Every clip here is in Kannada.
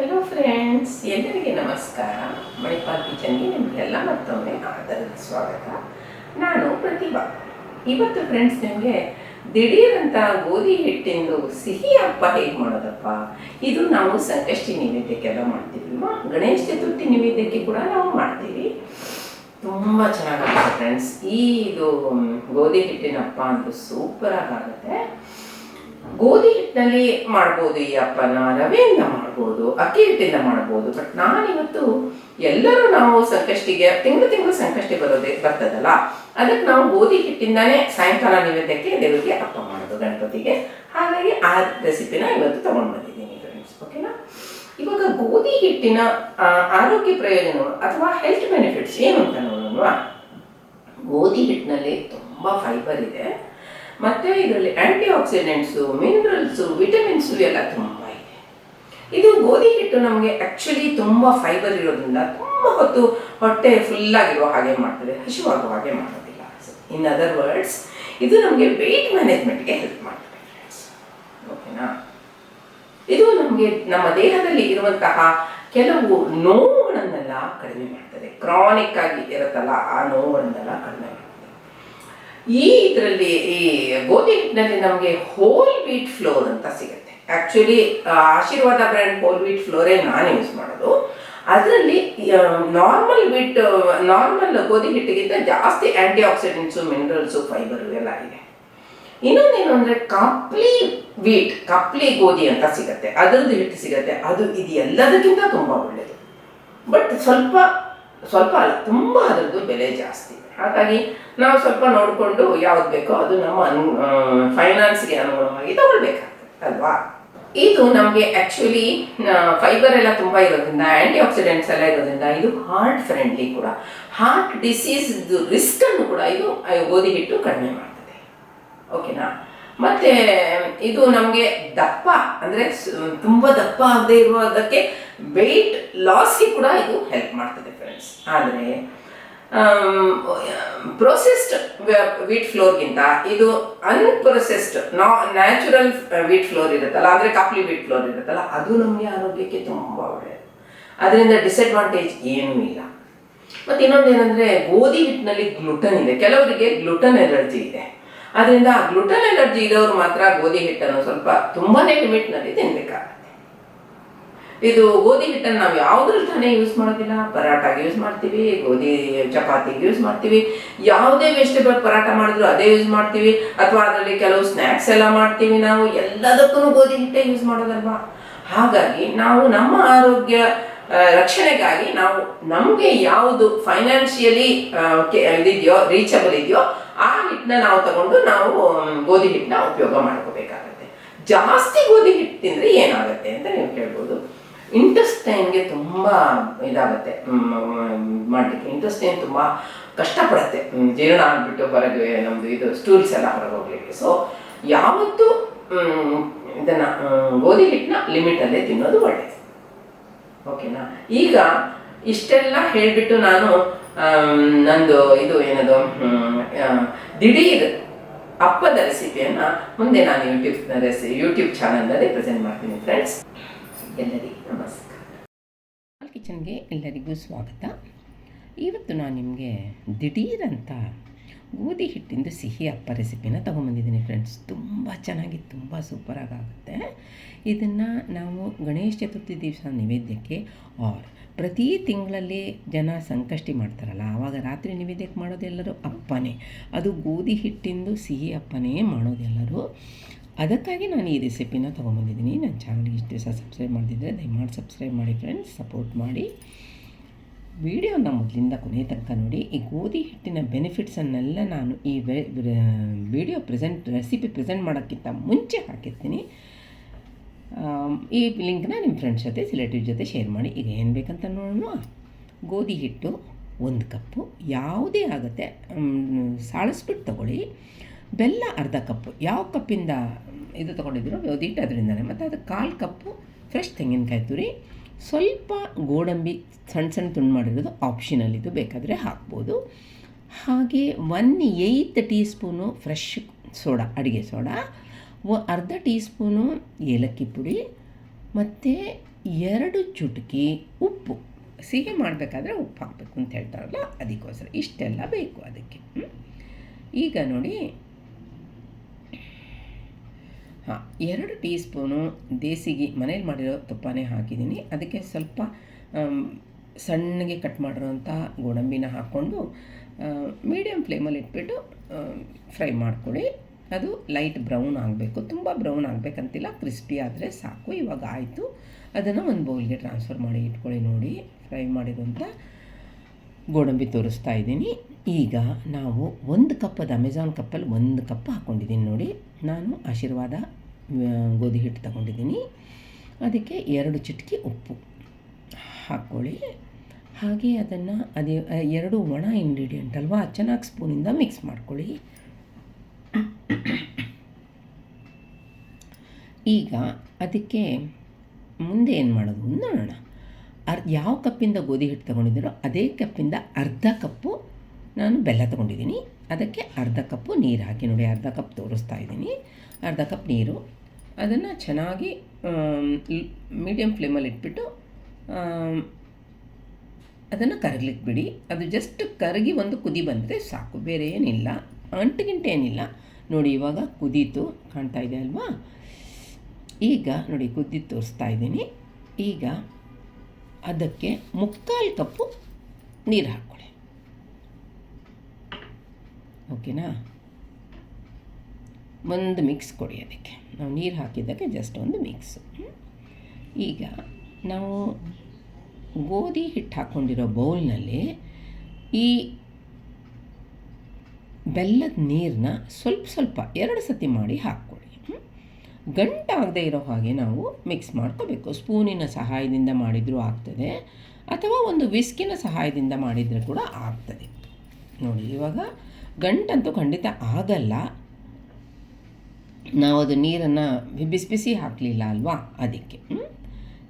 ಹಲೋ ಫ್ರೆಂಡ್ಸ್ ಎಲ್ಲರಿಗೆ ನಮಸ್ಕಾರ. ಮಣಿಪಾಲ್ ಕಿಚನ್ಗೆ ನಿಮಗೆಲ್ಲ ಮತ್ತೊಮ್ಮೆ ಆದರದ ಸ್ವಾಗತ. ನಾನು ಪ್ರತಿಭಾ. ಇವತ್ತು ಫ್ರೆಂಡ್ಸ್ ನಿಮಗೆ ದಿಢೀರಂತ ಗೋಧಿ ಹಿಟ್ಟಿಂದು ಸಿಹಿ ಹಬ್ಬ ಹೇಗೆ ಮಾಡೋದಪ್ಪ? ಇದು ನಾವು ಸಂಕಷ್ಟಿ ನೈವೇದ್ಯಕ್ಕೆಲ್ಲ ಮಾಡ್ತೀವಲ್ವಾ ಗಣೇಶ ಚತುರ್ಥಿ ನೈವೇದ್ಯಕ್ಕೆ ಕೂಡ ನಾವು ಮಾಡ್ತೀವಿ. ತುಂಬ ಚೆನ್ನಾಗಿರುತ್ತೆ ಫ್ರೆಂಡ್ಸ್ ಈ ಇದು, ಗೋಧಿ ಹಿಟ್ಟಿನ ಹಬ್ಬ ಅಂತೂ ಸೂಪರಾಗಿ ಆಗುತ್ತೆ ಗೋಧಿ ಹಿಟ್ಟಿನಲ್ಲಿ ಮಾಡ್ಬೋದು, ಈ ಹಬ್ಬನ ರವೆಯಿಂದ ಮಾಡ್ಬೋದು, ಅಕ್ಕಿ ಹಿಟ್ಟಿಂದ ಮಾಡ್ಬೋದು. ಬಟ್ ನಾನಿವತ್ತು ಎಲ್ಲರೂ ನಾವು ಸಂಕಷ್ಟಿಗೆ, ತಿಂಗಳು ತಿಂಗಳು ಸಂಕಷ್ಟಿ ಬರೋದೇ ಬರ್ತದಲ್ಲ, ಅದಕ್ಕೆ ನಾವು ಗೋಧಿ ಹಿಟ್ಟಿಂದಾನೇ ಸಾಯಂಕಾಲ ನೈವೇದ್ಯಕ್ಕೆ ದೇವರಿಗೆ ಅಪ್ಪ ಮಾಡೋದು ಗಣಪತಿಗೆ. ಹಾಗಾಗಿ ಆ ರೆಸಿಪಿನ ಇವತ್ತು ತಗೊಂಡು ಬಂದಿದ್ದೀನಿ ಫ್ರೆಂಡ್ಸ್ ಓಕೆನಾ ಇವಾಗ ಗೋಧಿ ಹಿಟ್ಟಿನ ಆರೋಗ್ಯ ಪ್ರಯೋಜನಗಳು ಅಥವಾ ಹೆಲ್ತ್ ಬೆನಿಫಿಟ್ಸ್ ಏನು ಅಂತ ನೋಡೋಣ ಗೋಧಿ ಹಿಟ್ಟಿನಲ್ಲಿ ತುಂಬ ಫೈಬರ್ ಇದೆ. ಮತ್ತು ಇದರಲ್ಲಿ ಆಂಟಿ ಆಕ್ಸಿಡೆಂಟ್ಸು ಮಿನರಲ್ಸು ವಿಟಮಿನ್ಸು ಎಲ್ಲ ತುಂಬ ಇದೆ. ಇದು ಗೋಧಿ ಹಿಟ್ಟು ನಮಗೆ ಆ್ಯಕ್ಚುಲಿ ತುಂಬ ಫೈಬರ್ ಇರೋದ್ರಿಂದ ತುಂಬ ಹೊತ್ತು ಹೊಟ್ಟೆ ಫುಲ್ಲಾಗಿರೋ ಹಾಗೆ ಮಾಡ್ತದೆ ಹಸಿವಾಗುವ ಹಾಗೆ ಮಾಡೋದಿಲ್ಲ. ಇನ್ ಅದರ್ ವರ್ಡ್ಸ್ ಇದು ನಮಗೆ ವೆಯ್ಟ್ ಮ್ಯಾನೇಜ್ಮೆಂಟ್ಗೆ ಹೆಲ್ಪ್ ಮಾಡ್ತದೆ ಓಕೆನಾ ಇದು ನಮಗೆ ನಮ್ಮ ದೇಹದಲ್ಲಿ ಇರುವಂತಹ ಕೆಲವು ನೋವುಗಳನ್ನೆಲ್ಲ ಕಡಿಮೆ ಮಾಡ್ತದೆ. ಕ್ರಾನಿಕ್ ಆಗಿ ಇರುತ್ತಲ್ಲ ಆ ನೋವುಗಳನ್ನೆಲ್ಲ ಕಡಿಮೆ ಈ ಇದರಲ್ಲಿ ಈ ಗೋಧಿ ಹಿಟ್ಟಿನಲ್ಲಿ ನಮಗೆ ಹೋಲ್ ವೀಟ್ ಫ್ಲೋರ್ ಅಂತ ಸಿಗುತ್ತೆ. ಆ್ಯಕ್ಚುಲಿ ಆಶೀರ್ವಾದ ಬ್ರ್ಯಾಂಡ್ ಹೋಲ್ ವೀಟ್ ಫ್ಲೋರೇ ನಾನು ಯೂಸ್ ಮಾಡೋದು. ಅದರಲ್ಲಿ ನಾರ್ಮಲ್ ವೀಟ್ ನಾರ್ಮಲ್ ಗೋಧಿ ಹಿಟ್ಟಿಗಿಂತ ಜಾಸ್ತಿ ಆ್ಯಂಟಿ ಆಕ್ಸಿಡೆಂಟ್ಸು ಮಿನರಲ್ಸು ಫೈಬರ್ ಎಲ್ಲ ಇದೆ. ಇನ್ನೊಂದೇನು ಅಂದರೆ ಕಪ್ಲಿ ವೀಟ್ ಕಪ್ಲಿ ಗೋಧಿ ಅಂತ ಸಿಗುತ್ತೆ. ಅದರದ್ದು ಹಿಟ್ಟು ಸಿಗುತ್ತೆ. ಅದು ಇದು ಎಲ್ಲದಕ್ಕಿಂತ ತುಂಬ ಒಳ್ಳೆಯದು ಬಟ್ ಸ್ವಲ್ಪ ಸ್ವಲ್ಪ ಅಲ್ಲ, ತುಂಬ ಅದರದ್ದು ಬೆಲೆ ಜಾಸ್ತಿ. ಹಾಗಾಗಿ ನಾವು ಸ್ವಲ್ಪ ನೋಡಿಕೊಂಡು ಯಾವ್ದು ಬೇಕೋ ಅದು ನಮ್ಮ ಅನು ಫೈನಾನ್ಸ್ಗೆ ಅನುಗುಣವಾಗಿ ತಗೊಳ್ಬೇಕಾಗ್ತದೆ, ಅಲ್ವಾ? ಇದು ನಮಗೆ ಆ್ಯಕ್ಚುಲಿ ಫೈಬರ್ ಎಲ್ಲ ತುಂಬ ಇರೋದ್ರಿಂದ ಆ್ಯಂಟಿ ಆಕ್ಸಿಡೆಂಟ್ಸ್ ಎಲ್ಲ ಇರೋದ್ರಿಂದ ಇದು ಹಾರ್ಟ್ ಫ್ರೆಂಡ್ಲಿ ಕೂಡ. ಹಾರ್ಟ್ ಡಿಸೀಸ್ ರಿಸ್ಕನ್ನು ಕೂಡ ಇದು ಗೋಧಿ ಹಿಟ್ಟು ಕಡಿಮೆ ಮಾಡ್ತದೆ. ಓಕೆನಾ ಮತ್ತೆ, ಇದು ನಮಗೆ ದಪ್ಪ, ಅಂದರೆ ತುಂಬ ದಪ್ಪ ಆಗದೆ ಇರುವುದಕ್ಕೆ ವೆಯ್ಟ್ ಲಾಸ್ಗೆ ಕೂಡ ಇದು ಹೆಲ್ಪ್ ಮಾಡ್ತದೆ ಫ್ರೆಂಡ್ಸ್ ಆದರೆ ಪ್ರೊಸೆಸ್ಡ್ ವೀಟ್ ಫ್ಲೋರ್ಗಿಂತ ಇದು ಅನ್ಪ್ರೊಸೆಸ್ಡ್ ನಾ ನ್ಯಾಚುರಲ್ ವೀಟ್ ಫ್ಲೋರ್ ಇರುತ್ತಲ್ಲ, ಅಂದರೆ ಕಾಪ್ಲಿ ವೀಟ್ ಫ್ಲೋರ್ ಇರುತ್ತಲ್ಲ, ಅದು ನಮಗೆ ಆರೋಗ್ಯಕ್ಕೆ ತುಂಬ ಒಳ್ಳೆಯದು ಅದರಿಂದ ಡಿಸ್ಅಡ್ವಾಂಟೇಜ್ ಏನೂ ಇಲ್ಲ. ಮತ್ತು ಇನ್ನೊಂದು ಏನಂದರೆ, ಗೋಧಿ ಹಿಟ್ಟಿನಲ್ಲಿ ಗ್ಲುಟನ್ ಇದೆ. ಕೆಲವರಿಗೆ ಗ್ಲುಟನ್ ಎಲರ್ಜಿ ಇದೆ. ಅದರಿಂದ ಗ್ಲುಟನ್ ಎಲರ್ಜಿ ಇರೋರು ಮಾತ್ರ ಗೋಧಿ ಹಿಟ್ಟನ್ನು ಸ್ವಲ್ಪ ತುಂಬಾ ಲಿಮಿಟ್ನಲ್ಲಿ ತಿನ್ನಬೇಕಾಗುತ್ತೆ ಇದು ಗೋಧಿ ಹಿಟ್ಟನ್ನು ನಾವು ಯಾವುದ್ರಲ್ಲಿ ತಾನೇ ಯೂಸ್ ಮಾಡೋದಿಲ್ಲ ಪರಾಟಾಗೆ ಯೂಸ್ ಮಾಡ್ತೀವಿ, ಗೋಧಿ ಚಪಾತಿಗೆ ಯೂಸ್ ಮಾಡ್ತೀವಿ. ಯಾವುದೇ ವೆಜಿಟೇಬಲ್ ಪರಾಟ ಮಾಡಿದ್ರು ಅದೇ ಯೂಸ್ ಮಾಡ್ತೀವಿ. ಅಥವಾ ಅದರಲ್ಲಿ ಕೆಲವು ಸ್ನ್ಯಾಕ್ಸ್ ಎಲ್ಲ ಮಾಡ್ತೀವಿ ನಾವು. ಎಲ್ಲದಕ್ಕೂ ಗೋಧಿ ಹಿಟ್ಟೇ ಯೂಸ್ ಮಾಡೋದಲ್ವಾ? ಹಾಗಾಗಿ ನಾವು ನಮ್ಮ ಆರೋಗ್ಯ ರಕ್ಷಣೆಗಾಗಿ ನಾವು ನಮಗೆ ಯಾವುದು ಫೈನಾನ್ಷಿಯಲಿ ಇದಿದೆಯೋ ರೀಚಬಲ್ ಇದೆಯೋ ಆ ಹಿಟ್ಟನ್ನ ನಾವು ತಗೊಂಡು ನಾವು ಗೋಧಿ ಹಿಟ್ಟನ್ನ ಉಪಯೋಗ ಮಾಡ್ಕೋಬೇಕಾಗುತ್ತೆ. ಜಾಸ್ತಿ ಗೋಧಿ ಹಿಟ್ಟು ತಿಂದರೆ ಏನಾಗುತ್ತೆ ಅಂತ ನೀವು ಕೇಳ್ಬೋದು. ಇಂಟೆಸ್ಟೈನ್ಗೆ ತುಂಬ ಇದಾಗುತ್ತೆ. ಮಾಡಲಿಕ್ಕೆ ಇಂಟೆಸ್ಟೈನ್ ತುಂಬ ಕಷ್ಟಪಡುತ್ತೆ. ಜೀರ್ಣ ಆಗಿಬಿಟ್ಟು ಹೊರಗೆ ನಮ್ಮದು ಇದು ಸ್ಟೂಲ್ಸ್ ಎಲ್ಲ ಹೊರಗೆ ಹೋಗ್ಲಿಕ್ಕೆ. ಸೊ ಯಾವತ್ತೂ ಇದನ್ನು ಗೋಧಿ ಹಿಟ್ಟನ್ನ ಲಿಮಿಟಲ್ಲೇ ತಿನ್ನೋದು ಒಳ್ಳೆಯದು ಓಕೆನಾ ಈಗ ಇಷ್ಟೆಲ್ಲ ಹೇಳಿಬಿಟ್ಟು ನಾನು ನಂದು ಇದು ಏನದು ದಿಢೀರ್ ಅಪ್ಪದ ರೆಸಿಪಿಯನ್ನು ಮುಂದೆ ನಾನು ಯೂಟ್ಯೂಬ್ ರೆಸಿ ಯೂಟ್ಯೂಬ್ ಚಾನಲ್ನಲ್ಲಿ ಪ್ರೆಸೆಂಟ್ ಮಾಡ್ತೀನಿ ಫ್ರೆಂಡ್ಸ್ ಎಲ್ಲರಿಗೂ ನಮಸ್ಕಾರ. ಕಿಚನ್ಗೆ ಎಲ್ಲರಿಗೂ ಸ್ವಾಗತ. ಇವತ್ತು ನಾನು ನಿಮಗೆ ದಿಢೀರಂತ ಗೋಧಿ ಹಿಟ್ಟಿಂದು ಸಿಹಿ ಅಪ್ಪ ರೆಸಿಪಿನ ತೊಗೊಂಬಂದಿದ್ದೀನಿ ಫ್ರೆಂಡ್ಸ್. ತುಂಬ ಚೆನ್ನಾಗಿ, ತುಂಬ ಸೂಪರಾಗಿ ಆಗುತ್ತೆ ಇದನ್ನು ನಾವು ಗಣೇಶ ಚತುರ್ಥಿ ದಿವಸ ನೈವೇದ್ಯಕ್ಕೆ ಆರ್ ಪ್ರತಿ ತಿಂಗಳಲ್ಲಿ ಜನ ಸಂಕಷ್ಟಿ ಮಾಡ್ತಾರಲ್ಲ, ಆವಾಗ ರಾತ್ರಿ ನೈವೇದ್ಯಕ್ಕೆ ಮಾಡೋದೆಲ್ಲರೂ ಅಪ್ಪನೇ. ಅದು ಗೋಧಿ ಹಿಟ್ಟಿಂದು ಸಿಹಿ ಅಪ್ಪನೇ ಮಾಡೋದೆಲ್ಲರೂ ಅದಕ್ಕಾಗಿ ನಾನು ಈ ರೆಸಿಪಿನ ತೊಗೊಂಬಂದಿದ್ದೀನಿ. ನನ್ನ ಚಾನಲ್ಗೆ ಇಷ್ಟು ದಿವಸ ಸಬ್ಸ್ಕ್ರೈಬ್ ಮಾಡಿದರೆ ದಯಮಾಡಿ ಸಬ್ಸ್ಕ್ರೈಬ್ ಮಾಡಿ ಫ್ರೆಂಡ್ಸ್ ಸಪೋರ್ಟ್ ಮಾಡಿ. ವಿಡಿಯೋನ ಮೊದಲಿಂದ ಕೊನೆ ತನಕ ನೋಡಿ. ಈ ಗೋಧಿ ಹಿಟ್ಟಿನ ಬೆನಿಫಿಟ್ಸನ್ನೆಲ್ಲ ನಾನು ಈ ವಿಡಿಯೋ ಪ್ರೆಸೆಂಟ್ ರೆಸಿಪಿ ಪ್ರೆಸೆಂಟ್ ಮಾಡೋಕ್ಕಿಂತ ಮುಂಚೆ ಹಾಕಿರ್ತೀನಿ. ಈ ಲಿಂಕ್ನ ನಿಮ್ಮ ಫ್ರೆಂಡ್ಸ್ ಜೊತೆ ರಿಲೇಟಿವ್ ಜೊತೆ ಶೇರ್ ಮಾಡಿ. ಈಗ ಏನು ಬೇಕಂತ ನೋಡೋಣ. ಗೋಧಿ ಹಿಟ್ಟು ಒಂದು ಕಪ್ಪು. ಯಾವುದೇ ಆಗುತ್ತೆ ಸಾಳಿಸ್ಬಿಟ್ಟು ತಗೊಳ್ಳಿ. ಬೆಲ್ಲ ಅರ್ಧ ಕಪ್ಪು. ಯಾವ ಕಪ್ಪಿಂದ ಇದು ತೊಗೊಂಡಿದ್ದೀರೋ ಗೋಧಿ ಹಿಟ್ಟು ಅದರಿಂದನೇ. ಮತ್ತು ಅದು ಕಾಲು ಕಪ್ಪು ಫ್ರೆಶ್ ತೆಂಗಿನಕಾಯಿ ತುರಿ, ಸ್ವಲ್ಪ ಗೋಡಂಬಿ ಸಣ್ಣ ಸಣ್ಣ ತುಂಡು ಮಾಡಿರೋದು ಆಪ್ಷನಲ್ ಇದು ಬೇಕಾದರೆ ಹಾಕ್ಬೋದು. ಹಾಗೆ one eight teaspoon fresh soda, ಅಡುಗೆ ಸೋಡಾ ಅರ್ಧ ಟೀ ಸ್ಪೂನು ಏಲಕ್ಕಿ ಪುಡಿ, ಮತ್ತು ಎರಡು ಚುಟುಕಿ ಉಪ್ಪು. ಸಿಹಿ ಮಾಡಬೇಕಾದ್ರೆ ಉಪ್ಪು ಹಾಕಬೇಕು ಅಂತ ಹೇಳ್ತಾರಲ್ಲ, ಅದಕ್ಕೋಸ್ಕರ ಇಷ್ಟೆಲ್ಲ ಬೇಕು ಅದಕ್ಕೆ. ಈಗ ನೋಡಿ ಎರಡು ಟೀ ಸ್ಪೂನು ದೇಸಿಗೆ ಮನೇಲಿ ಮಾಡಿರೋ ತುಪ್ಪನೇ ಹಾಕಿದ್ದೀನಿ. ಅದಕ್ಕೆ ಸ್ವಲ್ಪ ಸಣ್ಣಗೆ ಕಟ್ ಮಾಡಿರೋಂಥ ಗೋಡಂಬಿನ ಹಾಕ್ಕೊಂಡು ಮೀಡಿಯಮ್ ಫ್ಲೇಮಲ್ಲಿ ಇಟ್ಬಿಟ್ಟು ಫ್ರೈ ಮಾಡ್ಕೊಳ್ಳಿ. ಅದು ಲೈಟ್ ಬ್ರೌನ್ ಆಗಬೇಕು. ತುಂಬ ಬ್ರೌನ್ ಆಗಬೇಕಂತಿಲ್ಲ. ಕ್ರಿಸ್ಪಿ ಆದರೆ ಸಾಕು. ಇವಾಗ ಆಯಿತು. ಅದನ್ನು ಒಂದು ಬೌಲ್ಗೆ ಟ್ರಾನ್ಸ್ಫರ್ ಮಾಡಿ ಇಟ್ಕೊಳ್ಳಿ ನೋಡಿ. ಫ್ರೈ ಮಾಡಿರುವಂಥ ಗೋಡಂಬಿ ತೋರಿಸ್ತಾ ಇದ್ದೀನಿ. ಈಗ ನಾವು ಒಂದು ಕಪ್ಪದ ಅಮೆಝಾನ್ ಕಪ್ಪಲ್ಲಿ ಒಂದು ಕಪ್ ಹಾಕ್ಕೊಂಡಿದ್ದೀನಿ ನೋಡಿ. ನಾನು ಆಶೀರ್ವಾದ ಗೋಧಿ ಹಿಟ್ಟು ತಗೊಂಡಿದ್ದೀನಿ. ಅದಕ್ಕೆ ಎರಡು ಚಿಟಕಿ ಉಪ್ಪು ಹಾಕ್ಕೊಳ್ಳಿ. ಹಾಗೆ ಅದನ್ನು ಅದೇ ಎರಡು ಒಣ ಇಂಗ್ರೀಡಿಯೆಂಟ್ ಅಲ್ವಾ, ಚೆನ್ನಾಗಿ ಸ್ಪೂನಿಂದ ಮಿಕ್ಸ್ ಮಾಡ್ಕೊಳ್ಳಿ. ಈಗ ಅದಕ್ಕೆ ಮುಂದೆ ಏನು ಮಾಡೋದು ನೋಡೋಣ. ಅರ್, ಯಾವ ಕಪ್ಪಿಂದ ಗೋಧಿ ಹಿಟ್ಟು ತೊಗೊಂಡಿದ್ದೀರೋ ಅದೇ ಕಪ್ಪಿಂದ ಅರ್ಧ ಕಪ್ಪು ನಾನು ಬೆಲ್ಲ ತೊಗೊಂಡಿದ್ದೀನಿ. ಅದಕ್ಕೆ ಅರ್ಧ ಕಪ್ಪು ನೀರು ಹಾಕಿ ನೋಡಿ, ಅರ್ಧ ಕಪ್ ತೋರಿಸ್ತಾ ಇದ್ದೀನಿ. ಅರ್ಧ ಕಪ್ ನೀರು. ಅದನ್ನು ಚೆನ್ನಾಗಿ ಮೀಡಿಯಮ್ ಫ್ಲೇಮಲ್ಲಿ ಇಟ್ಬಿಟ್ಟು ಅದನ್ನು ಕರಗ್ಲಿಕ್ಕೆ ಬಿಡಿ. ಅದು ಜಸ್ಟ್ ಕರಗಿ ಒಂದು ಕುದಿ ಬಂದರೆ ಸಾಕು. ಬೇರೆ ಏನಿಲ್ಲ. ಅಂಟು ಗಿಂಟು ಏನಿಲ್ಲ. ನೋಡಿ, ಇವಾಗ ಕುದೀತು. ಕಾಣ್ತಾ ಇದೆ ಅಲ್ವಾ? ಈಗ ನೋಡಿ ಕುದ್ದಿ ತೋರಿಸ್ತಾ ಇದ್ದೀನಿ. ಈಗ ಅದಕ್ಕೆ ಮುಕ್ಕಾಲು ಕಪ್ಪು ನೀರು ಹಾಕ್ಕೊಳ್ಳಿ ಓಕೆನಾ? ಒಂದು ಮಿಕ್ಸ್ ಕೊಡಿ ಅದಕ್ಕೆ. ನಾವು ನೀರು ಹಾಕಿದ್ದಕ್ಕೆ ಜಸ್ಟ್ ಒಂದು ಮಿಕ್ಸು ಈಗ ನಾವು ಗೋಧಿ ಹಿಟ್ಟು ಹಾಕ್ಕೊಂಡಿರೋ ಬೌಲ್ನಲ್ಲಿ ಈ ಬೆಲ್ಲದ ನೀರನ್ನ ಸ್ವಲ್ಪ ಸ್ವಲ್ಪ ಎರಡು ಸತಿ ಮಾಡಿ ಹಾಕ್ಕೊಳ್ಳಿ? ಗಂಟಾಗದೇ ಇರೋ ಹಾಗೆ ನಾವು ಮಿಕ್ಸ್ ಮಾಡ್ಕೋಬೇಕು. ಸ್ಪೂನಿನ ಸಹಾಯದಿಂದ ಮಾಡಿದರೂ ಆಗ್ತದೆ, ಅಥವಾ ಒಂದು ವಿಸ್ಕಿನ ಸಹಾಯದಿಂದ ಮಾಡಿದರೆ ಕೂಡ ಆಗ್ತದೆ. ನೋಡಿ, ಇವಾಗ ಗಂಟಂತೂ ಖಂಡಿತ ಆಗಲ್ಲ. ನಾವು ಅದು ನೀರನ್ನು ಬಿಸಿ ಬಿಸಿ ಹಾಕಲಿಲ್ಲ ಅಲ್ವಾ? ಅದಕ್ಕೆ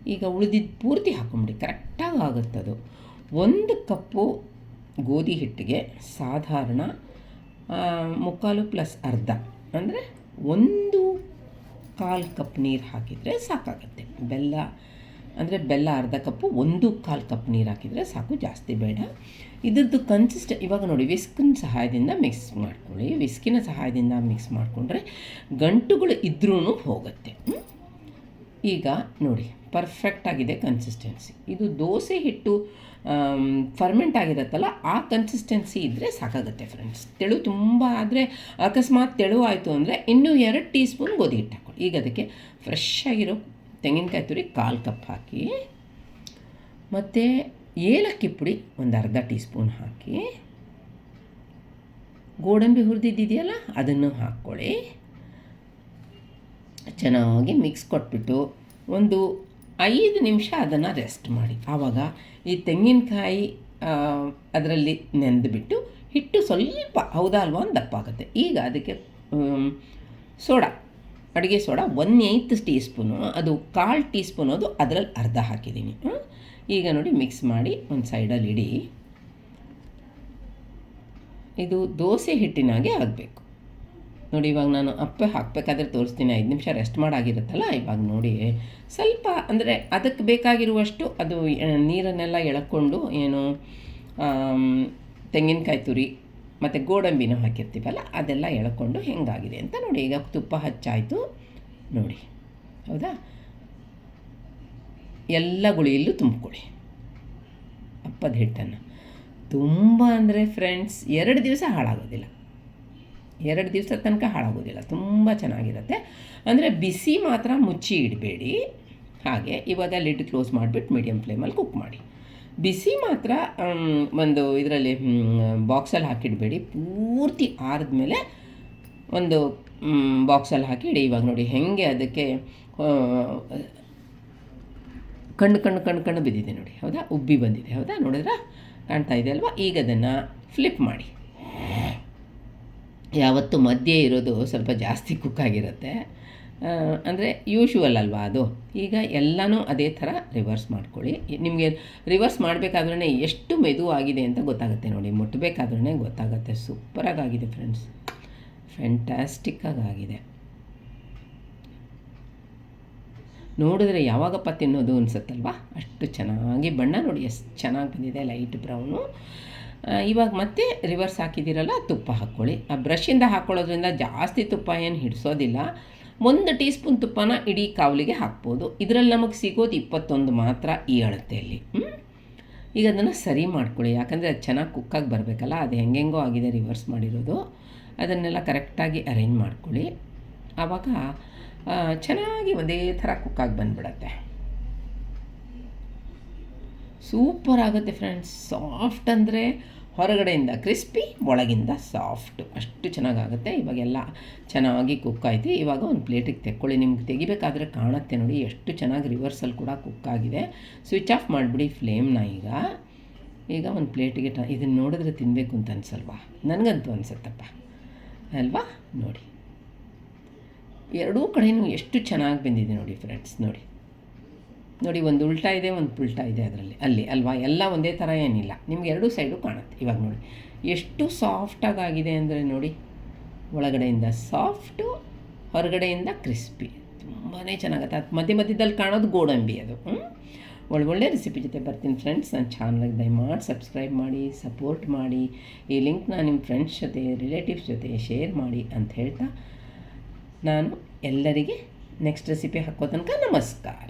ಈಗ ಉಳಿದಿದ್ದು ಪೂರ್ತಿ ಹಾಕೊಂಬಿಡಿ. ಕರೆಕ್ಟಾಗಿ ಆಗುತ್ತದು ಒಂದು ಕಪ್ಪು ಗೋಧಿ ಹಿಟ್ಟಿಗೆ ಸಾಧಾರಣ ಮುಕ್ಕಾಲು ಪ್ಲಸ್ ಅರ್ಧ. ಅಂದರೆ ಒಂದು ಕಾಲು ಕಪ್ ನೀರು ಹಾಕಿದರೆ ಸಾಕಾಗತ್ತೆ. ಬೆಲ್ಲ ಅಂದರೆ ಬೆಲ್ಲ ಅರ್ಧ ಕಪ್ಪು, ಒಂದು ಕಾಲು ಕಪ್ ನೀರು ಹಾಕಿದರೆ ಸಾಕು, ಜಾಸ್ತಿ ಬೇಡ. ಇದ್ರದ್ದು ಕನ್ಸಿಸ್ಟ ಇವಾಗ ನೋಡಿ ವಿಸ್ಕಿನ ಸಹಾಯದಿಂದ ಮಿಕ್ಸ್ ಮಾಡ್ಕೊಳ್ಳಿ. ವಿಸ್ಕಿನ ಸಹಾಯದಿಂದ ಮಿಕ್ಸ್ ಮಾಡಿಕೊಂಡ್ರೆ ಗಂಟುಗಳು ಇದ್ರೂ ಹೋಗುತ್ತೆ. ಈಗ ನೋಡಿ ಪರ್ಫೆಕ್ಟ್ ಆಗಿದೆ ಕನ್ಸಿಸ್ಟೆನ್ಸಿ ಇದು ದೋಸೆ ಹಿಟ್ಟು ಫರ್ಮೆಂಟ್ ಆಗಿರುತ್ತಲ್ಲ, ಆ ಕನ್ಸಿಸ್ಟೆನ್ಸಿ ಇದ್ದರೆ ಸಾಕಾಗುತ್ತೆ ಫ್ರೆಂಡ್ಸ್ ತೆಳು ತುಂಬ ಆದರೆ ಅಕಸ್ಮಾತ್ ತೆಳು ಆಯಿತು ಅಂದರೆ ಇನ್ನೂ ಎರಡು ಟೀ ಸ್ಪೂನ್ ಗೋಧಿ ಹಿಟ್ಟು ಹಾಕೊಳ್ಳಿ ಈಗ ಅದಕ್ಕೆ ಫ್ರೆಶ್ ಆಗಿರೋ ತೆಂಗಿನಕಾಯಿ ತುರಿ ಕಾಲು ಕಪ್ ಹಾಕಿ, ಮತ್ತು ಏಲಕ್ಕಿ ಪುಡಿ ಒಂದು ಅರ್ಧ ಟೀ ಸ್ಪೂನ್ ಹಾಕಿ, ಗೋಡಂಬಿ ಹುರಿದಿದ್ದಿದೆಯಲ್ಲ ಅದನ್ನು ಹಾಕ್ಕೊಳ್ಳಿ. ಚೆನ್ನಾಗಿ ಮಿಕ್ಸ್ ಕೊಟ್ಬಿಟ್ಟು ಒಂದು ಐದು ನಿಮಿಷ ಅದನ್ನು ರೆಸ್ಟ್ ಮಾಡಿ. ಆವಾಗ ಈ ತೆಂಗಿನಕಾಯಿ ಅದರಲ್ಲಿ ನೆನೆದುಬಿಟ್ಟು ಹಿಟ್ಟು ಸ್ವಲ್ಪ ಹೌದಾ ಅಲ್ವಾ ಒಂದು ದಪ್ಪ ಆಗುತ್ತೆ ಈಗ ಅದಕ್ಕೆ ಸೋಡಾ. ಅಡುಗೆ soda one eighth teaspoon ಅದು ಕಾಲು ಟೀ ಸ್ಪೂನ್ ಅದು ಅದರಲ್ಲಿ ಅರ್ಧ ಹಾಕಿದ್ದೀನಿ. ಈಗ ನೋಡಿ ಮಿಕ್ಸ್ ಮಾಡಿ ಒಂದು ಸೈಡಲ್ಲಿ ಇಡಿ. ಇದು ದೋಸೆ ಹಿಟ್ಟಿನಾಗೆ ಆಗಬೇಕು. ನೋಡಿ ಇವಾಗ ನಾನು ಅಪ್ಪೆ ಹಾಕಬೇಕಾದ್ರೆ ತೋರಿಸ್ತೀನಿ, ಐದು ನಿಮಿಷ ರೆಸ್ಟ್ ಮಾಡಾಗಿರುತ್ತಲ್ಲ, ಇವಾಗ ನೋಡಿ. ಸ್ವಲ್ಪ ಅಂದರೆ ಅದಕ್ಕೆ ಬೇಕಾಗಿರುವಷ್ಟು ಅದು ನೀರನ್ನೆಲ್ಲ ಎಳ್ಕೊಂಡು ಏನು ತೆಂಗಿನಕಾಯಿ ತುರಿ ಮತ್ತು ಗೋಡಂಬಿನೂ ಹಾಕಿರ್ತೀವಲ್ಲ, ಅದೆಲ್ಲ ಎಳ್ಕೊಂಡು ಹೆಂಗಾಗಿದೆ ಅಂತ ನೋಡಿ. ಈಗ ತುಪ್ಪ ಹಚ್ಚಾಯಿತು ನೋಡಿ. ಹೌದಾ? ಎಲ್ಲ ಗುಳಿಯಲ್ಲೂ ತುಂಬಿಕೊಳ್ಳಿ. ಅಪ್ಪದ ಹಿಟ್ಟನ್ನು ತುಂಬ ಅಂದರೆ ಫ್ರೆಂಡ್ಸ್ ಎರಡು ದಿವಸ ಹಾಳಾಗೋದಿಲ್ಲ. ಎರಡು ದಿವಸ ತನಕ ಹಾಳಾಗೋದಿಲ್ಲ. ತುಂಬ ಚೆನ್ನಾಗಿರುತ್ತೆ. ಅಂದರೆ ಬಿಸಿ ಮಾತ್ರ ಮುಚ್ಚಿ ಇಡಬೇಡಿ. ಹಾಗೆ ಇವಾಗ ಲಿಡ್ ಕ್ಲೋಸ್ ಮಾಡಿಬಿಟ್ಟು ಮೀಡಿಯಮ್ ಫ್ಲೇಮಲ್ಲಿ ಕುಕ್ ಮಾಡಿ. ಬಿಸಿ ಮಾತ್ರ ಒಂದು ಇದರಲ್ಲಿ ಬಾಕ್ಸಲ್ಲಿ ಹಾಕಿಡಬೇಡಿ. ಪೂರ್ತಿ ಆರಿದ್ಮೇಲೆ ಒಂದು ಬಾಕ್ಸಲ್ಲಿ ಹಾಕಿಡಿ ಇವಾಗ ನೋಡಿ, ಹೆಂಗೆ ಅದಕ್ಕೆ ಕಣ್ಣು ಕಣ್ಣು ಕಣ್ಣು ಕಣ್ಣು ಬಿದ್ದಿದೆ ನೋಡಿ. ಹೌದಾ? ಉಬ್ಬಿ ಬಂದಿದೆ. ಹೌದಾ? ನೋಡಿದ್ರೆ? ಕಾಣ್ತಾ ಇದೆ ಅಲ್ವಾ? ಈಗ ಅದನ್ನು ಫ್ಲಿಪ್ ಮಾಡಿ. ಯಾವತ್ತು ಮಧ್ಯೆ ಇರೋದು ಸ್ವಲ್ಪ ಜಾಸ್ತಿ ಕುಕ್ ಆಗಿರುತ್ತೆ. ಅಂದರೆ ಯೂಶುವಲ್ ಅಲ್ವಾ ಅದು? ಈಗ ಎಲ್ಲನೂ ಅದೇ ಥರ ರಿವರ್ಸ್ ಮಾಡ್ಕೊಳ್ಳಿ. ನಿಮಗೆ ರಿವರ್ಸ್ ಮಾಡಬೇಕಾದ್ರೂ ಎಷ್ಟು ಮೆದುವಾಗಿದೆ ಅಂತ ಗೊತ್ತಾಗುತ್ತೆ ನೋಡಿ. ಮುಟ್ಟಬೇಕಾದ್ರೂ ಗೊತ್ತಾಗುತ್ತೆ. ಸೂಪರಾಗಿ ಆಗಿದೆ ಫ್ರೆಂಡ್ಸ್ ಫ್ಯಾಂಟಾಸ್ಟಿಕ್ಕಾಗಿದೆ ನೋಡಿದ್ರೆ ಯಾವಾಗಪ್ಪ ತಿನ್ನೋದು ಅನಿಸುತ್ತಲ್ವಾ? ಅಷ್ಟು ಚೆನ್ನಾಗಿ ಬಣ್ಣ ನೋಡಿ. ಎಷ್ಟು ಚೆನ್ನಾಗಿ ಬಂದಿದೆ ಲೈಟ್ ಬ್ರೌನು ಇವಾಗ ಮತ್ತೆ ರಿವರ್ಸ್ ಹಾಕಿದ್ದೀರಲ್ಲ, ತುಪ್ಪ ಹಾಕ್ಕೊಳ್ಳಿ. ಆ ಬ್ರಷಿಂದ ಹಾಕ್ಕೊಳ್ಳೋದ್ರಿಂದ ಜಾಸ್ತಿ ತುಪ್ಪ ಏನು ಹಿಡಿಸೋದಿಲ್ಲ. ಒಂದು ಟೀ ಸ್ಪೂನ್ ತುಪ್ಪನ ಇಡೀ ಕಾವಲಿಗೆ ಹಾಕ್ಬೋದು. ಇದರಲ್ಲಿ ನಮಗೆ ಸಿಗೋದು ಇಪ್ಪತ್ತೊಂದು ಮಾತ್ರ ಈ ಅಳತೆಯಲ್ಲಿ. ಈಗ ಅದನ್ನು ಸರಿ ಮಾಡ್ಕೊಳ್ಳಿ. ಯಾಕಂದರೆ ಅದು ಚೆನ್ನಾಗಿ ಕುಕ್ಕಾಗಿ ಬರಬೇಕಲ್ಲ, ಅದು ಹೆಂಗೆಂಗೋ ಆಗಿದೆ ರಿವರ್ಸ್ ಮಾಡಿರೋದು. ಅದನ್ನೆಲ್ಲ ಕರೆಕ್ಟಾಗಿ ಅರೇಂಜ್ ಮಾಡ್ಕೊಳ್ಳಿ. ಆವಾಗ ಚೆನ್ನಾಗಿ ಒಂದೇ ಥರ ಕುಕ್ಕಾಗಿ ಬಂದ್ಬಿಡತ್ತೆ. ಸೂಪರ್ ಆಗುತ್ತೆ ಫ್ರೆಂಡ್ಸ್ ಸಾಫ್ಟ್ ಅಂದರೆ ಹೊರಗಡೆಯಿಂದ ಕ್ರಿಸ್ಪಿ, ಒಳಗಿಂದ ಸಾಫ್ಟು. ಅಷ್ಟು ಚೆನ್ನಾಗಾಗುತ್ತೆ. ಇವಾಗೆಲ್ಲ ಚೆನ್ನಾಗಿ ಕುಕ್ ಆಯಿತು. ಇವಾಗ ಒಂದು ಪ್ಲೇಟಿಗೆ ತೆಕ್ಕೊಳ್ಳಿ. ನಿಮ್ಗೆ ತೆಗಿಬೇಕಾದ್ರೆ ಕಾಣುತ್ತೆ ನೋಡಿ. ಎಷ್ಟು ಚೆನ್ನಾಗಿ ರಿವರ್ಸಲ್ಲಿ ಕೂಡ ಕುಕ್ ಆಗಿದೆ. ಸ್ವಿಚ್ ಆಫ್ ಮಾಡಿಬಿಡಿ ಫ್ಲೇಮ್ನ ಈಗ. ಈಗ ಒಂದು ಪ್ಲೇಟಿಗೆ ಟ ಇದನ್ನು ನೋಡಿದ್ರೆ ತಿನ್ನಬೇಕು ಅಂತ ಅನ್ಸಲ್ವಾ? ನನಗಂತೂ ಅನಿಸುತ್ತಪ್ಪ. ಅಲ್ವಾ? ನೋಡಿ. ಎರಡೂ ಕಡೆಯೂ ಎಷ್ಟು ಚೆನ್ನಾಗಿ ಬಂದಿದೆ ನೋಡಿ ಫ್ರೆಂಡ್ಸ್. ನೋಡಿ. ನೋಡಿ, ಒಂದು ಉಲ್ಟಾ ಇದೆ, ಒಂದು ಪುಲ್ಟಾ ಇದೆ ಅದರಲ್ಲಿ. ಅಲ್ಲಿ, ಅಲ್ವಾ? ಎಲ್ಲ ಒಂದೇ ಥರ ಏನಿಲ್ಲ. ನಿಮ್ಗೆ ಎರಡೂ ಸೈಡು ಕಾಣುತ್ತೆ ಇವಾಗ ನೋಡಿ. ಎಷ್ಟು ಸಾಫ್ಟಾಗಿ ಆಗಿದೆ ಅಂದರೆ ನೋಡಿ, ಒಳಗಡೆಯಿಂದ ಸಾಫ್ಟು ಹೊರಗಡೆಯಿಂದ ಕ್ರಿಸ್ಪಿ ತುಂಬಾ ಚೆನ್ನಾಗತ್ತೆ. ಅದು ಮಧ್ಯ ಮಧ್ಯದಲ್ಲಿ ಕಾಣೋದು ಗೋಡಂಬಿ ಅದು? ಒಳ್ಳೊಳ್ಳೆ ರೆಸಿಪಿ ಜೊತೆ ಬರ್ತೀನಿ ಫ್ರೆಂಡ್ಸ್ ನನ್ನ ಚಾನಲ್ಗೆ ದಯಮಾಡಿ ಸಬ್ಸ್ಕ್ರೈಬ್ ಮಾಡಿ ಸಪೋರ್ಟ್ ಮಾಡಿ. ಈ ಲಿಂಕ್ನ ನಿಮ್ಮ ಫ್ರೆಂಡ್ಸ್ ಜೊತೆ ರಿಲೇಟಿವ್ಸ್ ಜೊತೆ ಶೇರ್ ಮಾಡಿ ಅಂತ ಹೇಳ್ತಾ ನಾನು ಎಲ್ಲರಿಗೆ ನೆಕ್ಸ್ಟ್ ರೆಸಿಪಿ ಹಾಕೋ ತನಕ ನಮಸ್ಕಾರ.